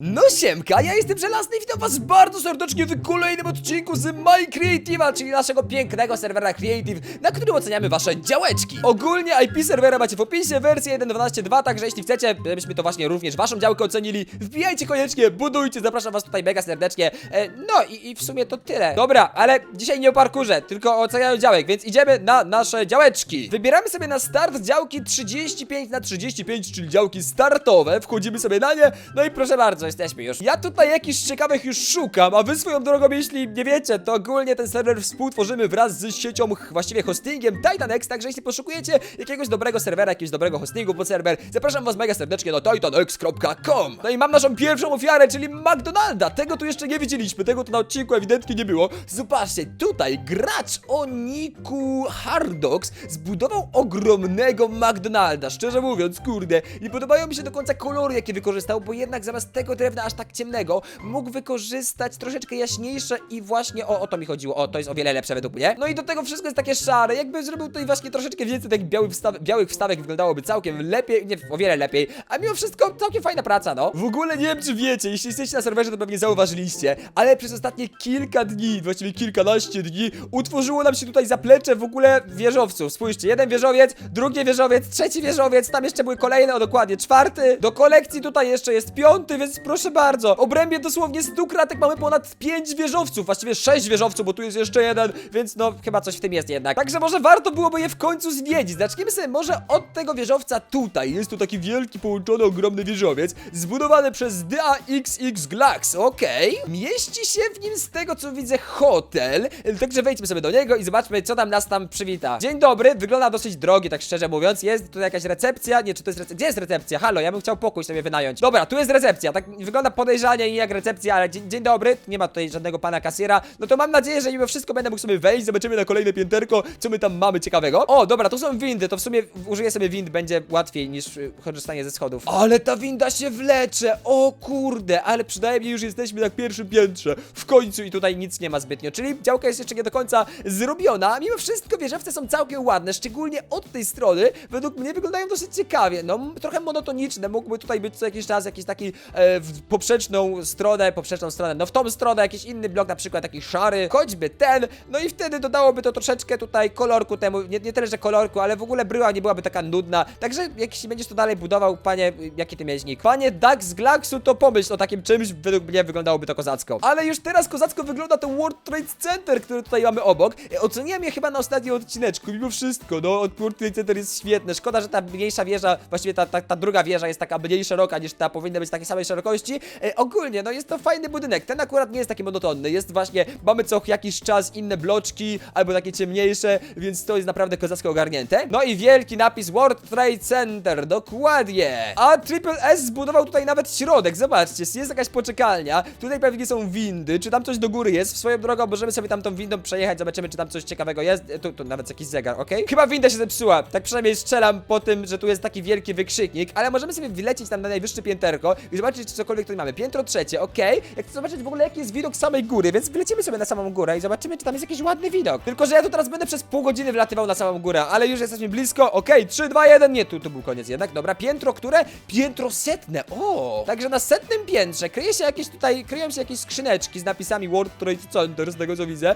No siemka, ja jestem Żelazny i witam was bardzo serdecznie w kolejnym odcinku z My Creative'a, czyli naszego pięknego serwera Creative, na którym oceniamy wasze działeczki. Ogólnie IP serwera macie w opisie, wersję 1.12.2, także jeśli chcecie, żebyśmy to właśnie również waszą działkę ocenili, wbijajcie koniecznie, budujcie, zapraszam was tutaj mega serdecznie. E, no i, i w sumie to tyle. Dobra, ale dzisiaj nie o parkurze, tylko o ocenianiu działek, więc idziemy na nasze działeczki. Wybieramy sobie na start działki 35 na 35, czyli działki startowe, wchodzimy sobie na nie, no i proszę bardzo, jesteśmy już. Ja tutaj jakichś ciekawych już szukam, a wy swoją drogą, jeśli nie wiecie, to ogólnie ten serwer współtworzymy wraz z siecią, właściwie hostingiem TitanX, także jeśli poszukujecie jakiegoś dobrego serwera, jakiegoś dobrego hostingu pod serwer, zapraszam was mega serdecznie na titanx.com. No i mam naszą pierwszą ofiarę, czyli McDonalda. Tego tu jeszcze nie widzieliśmy, tego tu na odcinku ewidentnie nie było. Zobaczcie, tutaj gracz o niku Hardox zbudował ogromnego McDonalda. Szczerze mówiąc, kurde, nie podobają mi się do końca kolory, jakie wykorzystał, bo jednak zamiast tego drewna aż tak ciemnego, mógł wykorzystać troszeczkę jaśniejsze i właśnie o, o to mi chodziło. O, to jest o wiele lepsze według mnie. No i do tego wszystko jest takie szare. Jakby zrobił tutaj właśnie troszeczkę więcej takich białych, wstaw białych wstawek, wyglądałoby całkiem lepiej, nie, o wiele lepiej. A mimo wszystko całkiem fajna praca, no. W ogóle nie wiem, czy wiecie, jeśli jesteście na serwerze, to pewnie zauważyliście, ale przez ostatnie kilka dni, właściwie kilkanaście dni, utworzyło nam się tutaj zaplecze w ogóle wieżowców. Spójrzcie, jeden wieżowiec, drugi wieżowiec, trzeci wieżowiec, tam jeszcze były kolejne, o dokładnie, czwarty. Do kolekcji tutaj jeszcze jest piąty, więc proszę bardzo. W obrębie dosłownie 100 kratek mamy ponad 5 wieżowców, właściwie 6 wieżowców, bo tu jest jeszcze jeden, więc no chyba coś w tym jest jednak. Także może warto byłoby je w końcu zwiedzić. Zaczniemy sobie może od tego wieżowca tutaj. Jest tu taki wielki, połączony, ogromny wieżowiec, zbudowany przez DAXX Glax, okej. Mieści się w nim z tego co widzę hotel, także wejdźmy sobie do niego i zobaczmy co tam nas tam przywita. Dzień dobry, wygląda dosyć drogi, tak szczerze mówiąc. Jest tutaj jakaś recepcja, nie, czy to jest recepcja? Gdzie jest recepcja? Halo, ja bym chciał pokój sobie wynająć. Dobra, tu jest recepcja, tak wygląda podejrzanie i jak recepcja, ale dzień, dzień dobry, nie ma tutaj żadnego pana kasiera. No to mam nadzieję, że mimo wszystko będę mógł sobie wejść, zobaczymy na kolejne pięterko, co my tam mamy ciekawego. O, dobra, to są windy, to w sumie użyję sobie wind, będzie łatwiej niż y, korzystanie ze schodów. Ale ta winda się wlecze, o kurde, ale przynajmniej już jesteśmy na pierwszym piętrze. W końcu i tutaj nic nie ma zbytnio, czyli działka jest jeszcze nie do końca zrobiona. Mimo wszystko wieżowce są całkiem ładne, szczególnie od tej strony. Według mnie wyglądają dosyć ciekawie, no trochę monotoniczne. Mógłby tutaj być co jakiś czas jakiś taki e, poprzeczną stronę, poprzeczną stronę, no w tą stronę jakiś inny blok, na przykład taki szary, choćby ten, no i wtedy dodałoby to troszeczkę tutaj kolorku temu, nie, nie tyle, że kolorku, ale w ogóle bryła nie byłaby taka nudna. Także jeśli będziesz to dalej budował, panie, jaki ty miałeś nick? Panie Dax Glaxu, to pomyśl o takim czymś, według mnie wyglądałoby to kozacko. Ale już teraz kozacko wygląda ten World Trade Center, który tutaj mamy obok. E, Oceniłem je chyba na ostatnim odcineczku, mimo wszystko, no, World Trade Center jest świetny. Szkoda, że ta mniejsza wieża, właściwie ta, ta, ta druga wieża jest taka mniej szeroka niż ta powinna być takiej samej szerokości. E, ogólnie, no jest to fajny budynek. Ten akurat nie jest taki monotonny. Jest właśnie, mamy co jakiś czas inne bloczki, albo takie ciemniejsze, więc to jest naprawdę kozacko ogarnięte. No i wielki napis World Trade Center, dokładnie. A Triple S zbudował tutaj nawet środek, zobaczcie, jest jakaś poczekalnia. Tutaj pewnie są windy, czy tam coś do góry jest. W swoją drogą możemy sobie tam tą windą przejechać, zobaczymy, czy tam coś ciekawego jest. E, Tu, tu nawet jakiś zegar, okej? Chyba winda się zepsuła. Tak przynajmniej strzelam po tym, że tu jest taki wielki wykrzyknik, ale możemy sobie wylecieć tam na najwyższe pięterko i zobaczyć, czy cokolwiek tutaj mamy. Piętro trzecie, okej? Jak chcę zobaczyć w ogóle, jaki jest widok samej góry, więc wylecimy sobie na samą górę i zobaczymy, czy tam jest jakiś ładny widok. Tylko, że ja tu teraz będę przez pół godziny wlatywał na samą górę, ale już jesteśmy blisko. Okej, 3, 2, 1, nie, tu, tu był koniec jednak. Dobra, piętro, które? Piętro setne, o! Także na setnym piętrze kryje się jakieś tutaj, kryją się jakieś skrzyneczki z napisami World Trade Center, z tego co widzę.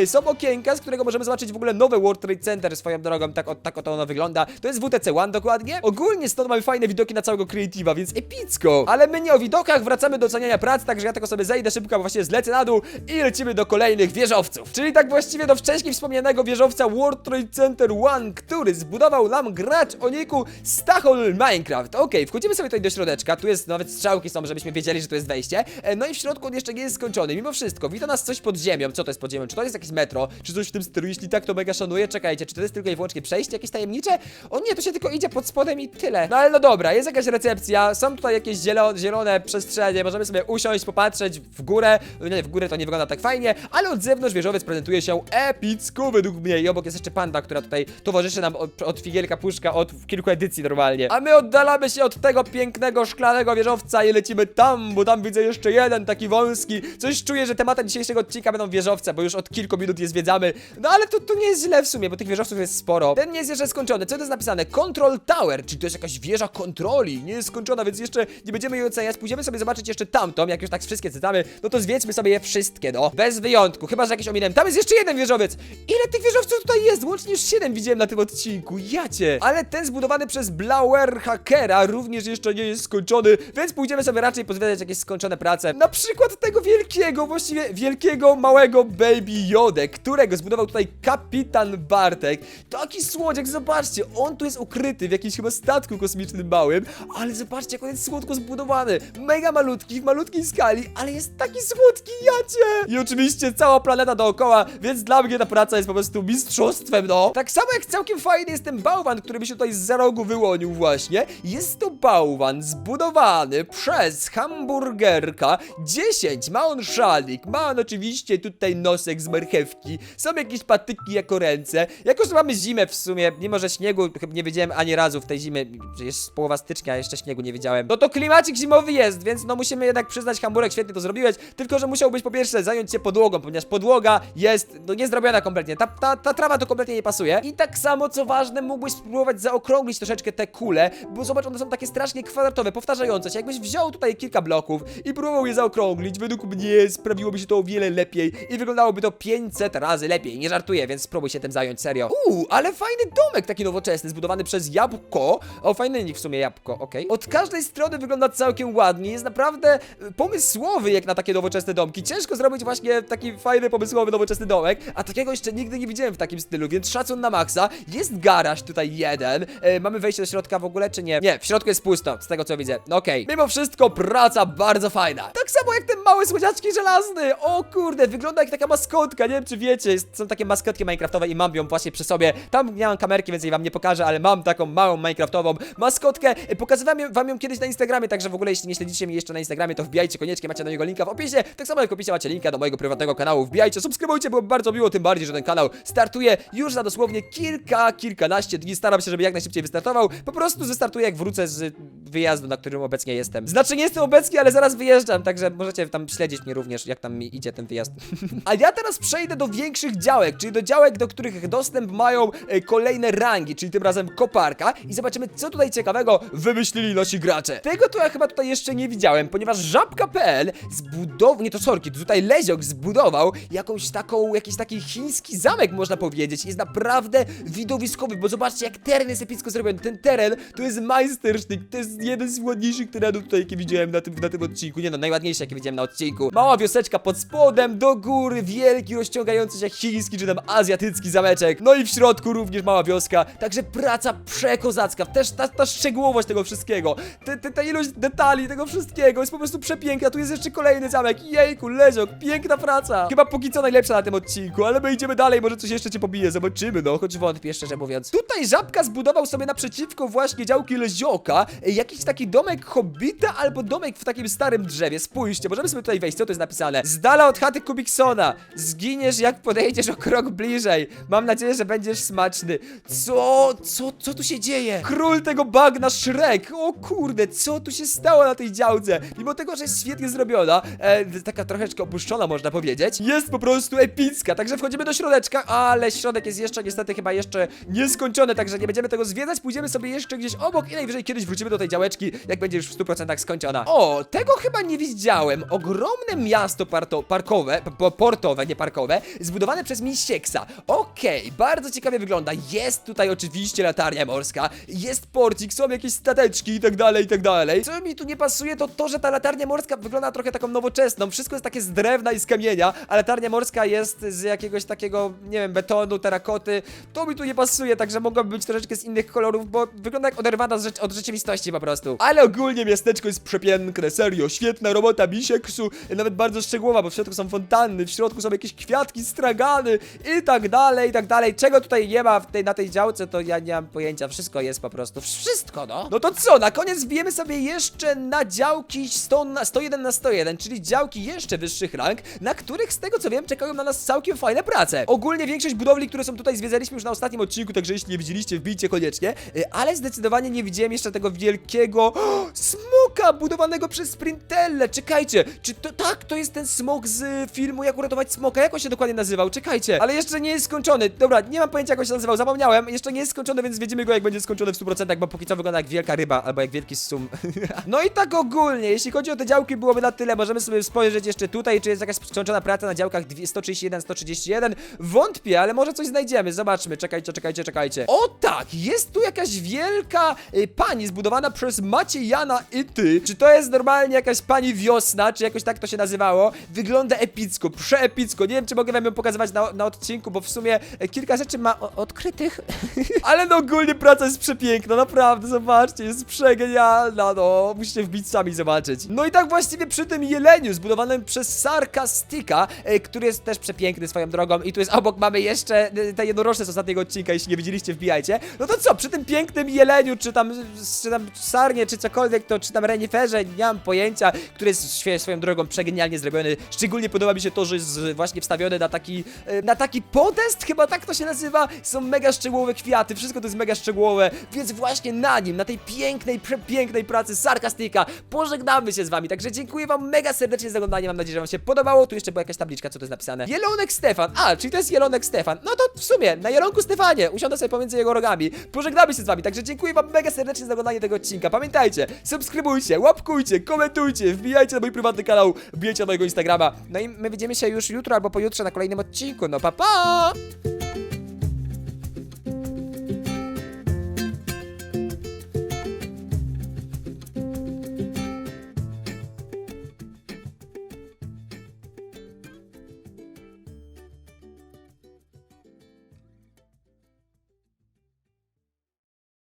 Yy, są okienka, z którego możemy zobaczyć w ogóle nowe World Trade Center swoją drogą, tak, o, tak oto ono wygląda. To jest WTC One dokładnie. Ogólnie stąd mamy fajne widoki na całego Creative'a, więc epicko. Ale my nie o widokach, wracamy do oceniania prac, także ja tylko sobie zejdę szybko, bo właściwie zlecę na dół i lecimy do kolejnych wieżowców. Czyli tak właściwie do wcześniej wspomnianego wieżowca World Trade Center One, który zbudował nam gracz o niku Stachol Minecraft. Okej, wchodzimy sobie tutaj do środeczka, tu jest nawet strzałki są, żebyśmy wiedzieli, że tu jest wejście. E, No i w środku on jeszcze nie jest skończony. Mimo wszystko, wita nas coś pod ziemią. Co to jest pod ziemią? Czy to jest jakieś metro? Czy coś w tym stylu? Jeśli tak, to mega szanuję. Czekajcie, czy to jest tylko i wyłącznie przejście jakieś tajemnicze? O nie, to się tylko idzie pod spodem i tyle. No ale no dobra, jest jakaś recepcja, są tutaj jakieś zielone, zielone przestrzenie, możemy sobie usiąść, popatrzeć w górę. No Nie, w górę to nie wygląda tak fajnie, ale od zewnątrz wieżowiec prezentuje się epicko według mnie. I obok jest jeszcze panda, która tutaj towarzyszy nam od, od figielka puszka od kilku edycji normalnie. A my oddalamy się od tego pięknego szklanego wieżowca i lecimy tam, bo tam widzę jeszcze jeden taki wąski. Coś czuję, że tematem dzisiejszego odcinka będą wieżowce, bo już od kilku minut je zwiedzamy. No ale to, to nie jest źle w sumie, bo tych wieżowców jest sporo. Ten nie jest jeszcze skończony. Co to jest napisane? Control Tower, czyli to jest jakaś wieża kontroli. Nie jest skończona, więc jeszcze nie będziemy jej oceniać. Natomiast pójdziemy sobie zobaczyć jeszcze tamtą, jak już tak wszystkie cytamy, no to zwiedzmy sobie je wszystkie, no. Bez wyjątku, chyba, że jakieś ominąłem. Tam jest jeszcze jeden wieżowiec! Ile tych wieżowców tutaj jest? Łącznie już 7 widziałem na tym odcinku, jacie! Ale ten zbudowany przez Blauer Hackera również jeszcze nie jest skończony, więc pójdziemy sobie raczej pozwiedzać jakieś skończone prace. Na przykład tego wielkiego, właściwie wielkiego, małego Baby Jodę, którego zbudował tutaj kapitan Bartek. Taki słodziak, zobaczcie, on tu jest ukryty w jakimś chyba statku kosmicznym małym, ale zobaczcie, jak on jest słodko zbudowany. Mega malutki, w malutkiej skali, ale jest taki słodki, jacie! I oczywiście cała planeta dookoła, więc dla mnie ta praca jest po prostu mistrzostwem, no. Tak samo jak całkiem fajny jest ten bałwan, który mi się tutaj z rogu wyłonił właśnie. Jest to bałwan zbudowany przez hamburgerka 10. Ma on szalik, ma on oczywiście tutaj nosek z marchewki, są jakieś patyki jako ręce. Jako, że mamy zimę w sumie, mimo że śniegu chyba nie widziałem ani razu w tej zimie, że jest połowa stycznia, jeszcze śniegu nie widziałem. No to klimacik zimowy jest, więc no musimy jednak przyznać, hamburek świetnie to zrobiłeś, tylko że musiałbyś po pierwsze zająć się podłogą, ponieważ podłoga jest no nie zrobiona kompletnie, ta, ta, ta trawa to kompletnie nie pasuje. I tak samo, co ważne, mógłbyś spróbować zaokrąglić troszeczkę te kule, bo zobacz, one są takie strasznie kwadratowe, powtarzające się. Jakbyś wziął tutaj kilka bloków i próbował je zaokrąglić, według mnie sprawiłoby się to o wiele lepiej i wyglądałoby to 500 razy lepiej. Nie żartuję, więc spróbuj się tym zająć, serio. Uuu, ale fajny domek taki nowoczesny, zbudowany przez jabłko. O, fajny nick w sumie jabłko, okej. Od każdej strony wygląda całkiem ładnie, jest naprawdę y, pomysłowy jak na takie nowoczesne domki. Ciężko zrobić właśnie taki fajny, pomysłowy, nowoczesny domek, a takiego jeszcze nigdy nie widziałem w takim stylu, więc szacun na maksa. Jest garaż tutaj jeden. E, mamy wejście do środka w ogóle, czy nie? Nie, w środku jest pusto, z tego co widzę. No Okej. Mimo wszystko praca bardzo fajna. Tak samo jak ten mały słodziaczki żelazny. O kurde, wygląda jak taka maskotka, nie wiem czy wiecie. Są takie maskotki minecraftowe i mam ją właśnie przy sobie. Tam nie mam kamerki, więc jej wam nie pokażę, ale mam taką małą minecraftową maskotkę. E, Pokazywałem wam ją kiedyś na Instagramie, także w ogóle jeśli nie śledzicie mnie jeszcze na Instagramie, to wbijajcie koniecznie, macie na niego linka w opisie. Tak samo jak w opisie macie linka do mojego prywatnego kanału. Wbijajcie, subskrybujcie, byłoby bardzo miło, tym bardziej, że ten kanał startuje już za dosłownie kilka, kilkanaście dni. Staram się, żeby jak najszybciej wystartował. Po prostu wystartuję, jak wrócę z wyjazdu, na którym obecnie jestem. Znaczy, nie jestem obecnie, ale zaraz wyjeżdżam, także możecie tam śledzić mnie również, jak tam mi idzie ten wyjazd. A ja teraz przejdę do większych działek, czyli do działek, do których dostęp mają e, kolejne rangi, czyli tym razem koparka i zobaczymy, co tutaj ciekawego wymyślili nasi gracze. Tego to ja chyba tutaj jeszcze nie widziałem, ponieważ żabka.pl zbudował, nie to sorki, tutaj Leziok zbudował jakąś taką, jakiś taki chiński zamek, można powiedzieć. Jest naprawdę widowiskowy, bo zobaczcie, jak teren jest epicko zrobiony. Ten teren to jest majstersztyk, to jest jeden z ładniejszych terenów tutaj, jakie widziałem na tym, na tym odcinku. Nie no, najładniejszy, jakie widziałem na odcinku. Mała wioseczka pod spodem, do góry, wielki, rozciągający się chiński, czy tam azjatycki zameczek. No i w środku również mała wioska. Także praca przekozacka. Też ta, ta szczegółowość tego wszystkiego. Te, te, ta ilość detali tego wszystkiego jest po prostu przepiękna. Tu jest jeszcze kolejny zamek. Jejku, leziok, piękna praca. Chyba póki co najlepsza na tym odcinku, ale my idziemy dalej, może coś jeszcze cię pobije, zobaczymy, no, choć wątpię, szczerze mówiąc. Tutaj Żabka zbudował sobie naprzeciwko właśnie działki Lezioka e, jakiś taki domek hobbita albo domek w takim starym drzewie. Spójrzcie, możemy sobie tutaj wejść, co tu jest napisane? Z dala od chaty Kubiksona. Zginiesz jak podejdziesz o krok bliżej. Mam nadzieję, że będziesz smaczny. Co? Co? Co tu się dzieje? Król tego bagna Shrek. O kurde, co tu się stało na tej działce? Mimo tego, że jest świetnie zrobiona, e, taka troszeczkę opuszczona można powiedzieć, jest po prostu epicka. Także wchodzimy do środeczka, ale środek jest jeszcze niestety chyba jeszcze nieskończony, także nie będziemy tego zwiedzać. Pójdziemy sobie jeszcze gdzieś obok i najwyżej kiedyś wrócimy do tej działeczki, jak będzie już w 100% skończona. O, tego chyba nie widziałem. Ogromne miasto parto, parkowe, portowe, nie parkowe, zbudowane przez Misieksa. Okej, bardzo ciekawie wygląda. Jest tutaj oczywiście latarnia morska, jest porcik, są jakieś stateczki i tak dalej, i tak dalej. Co mi tu nie pasuje, to to, że ta latarnia morska wygląda trochę taką nowoczesną. Wszystko jest takie z drewna i z kamienia, a latarnia morska jest z jakiegoś takiego, nie wiem, betonu, terakoty. To mi tu nie pasuje, także mogłaby być troszeczkę z innych kolorów, bo wygląda jak oderwana rzecz, od rzeczywistości po prostu. Ale ogólnie miasteczko jest przepiękne, serio. Świetna robota Misieksu, nawet bardzo szczegółowa, bo w środku są fontanny, w środku są jakieś kwiatki, stragany i tak dalej, i tak dalej. Czego tutaj nie ma w tej, na tej działce, to ja nie mam pojęcia. Wszystko jest po prostu. Wszystko, no. No to co, na koniec wbijemy sobie jeszcze na działki 100 na 101 na 101, czyli działki jeszcze wyższych rank, na których z tego co wiem czekają na nas całkiem fajne prace. Ogólnie większość budowli, które są tutaj zwiedzaliśmy już na ostatnim odcinku, także jeśli nie widzieliście, wbijcie koniecznie. Y, Ale zdecydowanie nie widziałem jeszcze tego wielkiego smoka budowanego przez Sprintelle. Czekajcie, czy to tak, to jest ten smok z filmu Jak uratować smoka? Jak on się dokładnie nazywał? Czekajcie, ale jeszcze nie jest skończony. Dobra, nie mam pojęcia jak on się nazywał, zapomniałem. Jeszcze nie jest skończony, więc zwiedzimy go jak będzie skończony w 100%, bo póki co wygląda jak wielka ryba albo jak wielki sum. no i tak tak ogólnie, jeśli chodzi o te działki, byłoby na tyle. Możemy sobie spojrzeć jeszcze tutaj, czy jest jakaś skończona praca na działkach dwie- 131, 131. Wątpię, ale może coś znajdziemy. Zobaczmy, czekajcie, czekajcie, czekajcie. O tak, jest tu jakaś wielka y, pani zbudowana przez Maciejana i ty. Czy to jest normalnie jakaś pani wiosna, czy jakoś tak to się nazywało? Wygląda epicko, przeepicko. Nie wiem, czy mogę wam ją pokazywać na, na odcinku, bo w sumie e, kilka rzeczy ma odkrytych. ale no ogólnie praca jest przepiękna, naprawdę, zobaczcie, jest przegenialna, no. Musicie wbić sami i zobaczyć. No i tak właściwie przy tym jeleniu zbudowanym przez Sarkastika, e, który jest też przepiękny swoją drogą i tu jest obok mamy jeszcze e, te jednorożce z ostatniego odcinka, jeśli nie widzieliście, wbijajcie. No to co, przy tym pięknym jeleniu, czy tam, czy tam sarnie, czy cokolwiek, to czy tam reniferze, nie mam pojęcia, który jest swoją drogą przegenialnie zrobiony. Szczególnie podoba mi się to, że jest właśnie wstawiony na taki, e, na taki podest, chyba tak to się nazywa. Są mega szczegółowe kwiaty, wszystko to jest mega szczegółowe, więc właśnie na nim, na tej pięknej, przepięknej pracy Sarkastika pożegnamy się z wami. Także dziękuję wam mega serdecznie za oglądanie, mam nadzieję, że wam się podobało. Tu jeszcze była jakaś tabliczka, co to jest napisane. Jelonek Stefan, a, czyli to jest Jelonek Stefan. No to w sumie, na Jelonku Stefanie, usiądę sobie pomiędzy jego rogami. Pożegnamy się z wami, także dziękuję wam mega serdecznie za oglądanie tego odcinka. Pamiętajcie, subskrybujcie, łapkujcie, komentujcie, wbijajcie na mój prywatny kanał, wbijajcie na mojego Instagrama. No i my widzimy się już jutro albo pojutrze na kolejnym odcinku. No pa pa!